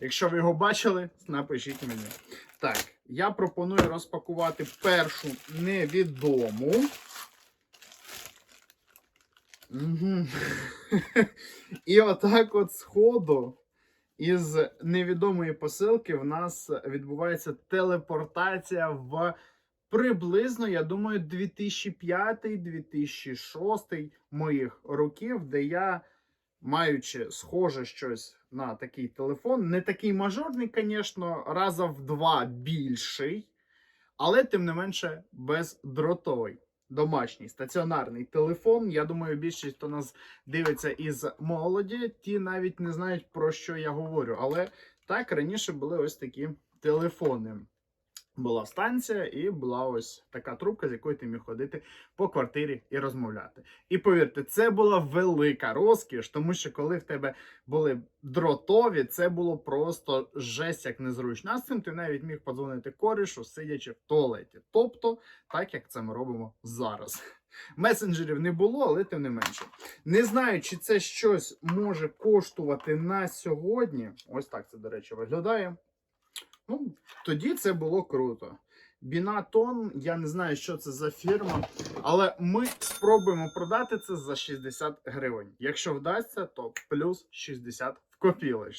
Якщо ви його бачили, напишіть мені. Так, я пропоную розпакувати першу невідому. І отак от сходу із невідомої посилки в нас відбувається телепортація в приблизно, я думаю, 2005-2006 моїх років, де я, маючи схоже щось на такий телефон, не такий мажорний, звісно, раза в два більший, але тим не менше бездротовий. Домашній стаціонарний телефон. Я думаю, більшість, хто нас дивиться із молоді, ті навіть не знають про що я говорю. Але так раніше були ось такі телефони. Була станція, і була ось така трубка, з якою ти міг ходити по квартирі і розмовляти. І повірте, це була велика розкіш, тому що коли в тебе були дротові, це було просто жесть як незручно. А з цим ти навіть міг подзвонити корішу, сидячи в туалеті. Тобто, так як це ми робимо зараз. Месенджерів не було, але тим не менше. Не знаю, чи це щось може коштувати на сьогодні. Ось так це, до речі, виглядає. Ну, тоді це було круто. Бінатон, я не знаю, що це за фірма, але ми спробуємо продати це за 60 гривень. Якщо вдасться, то плюс 60 в копілочці.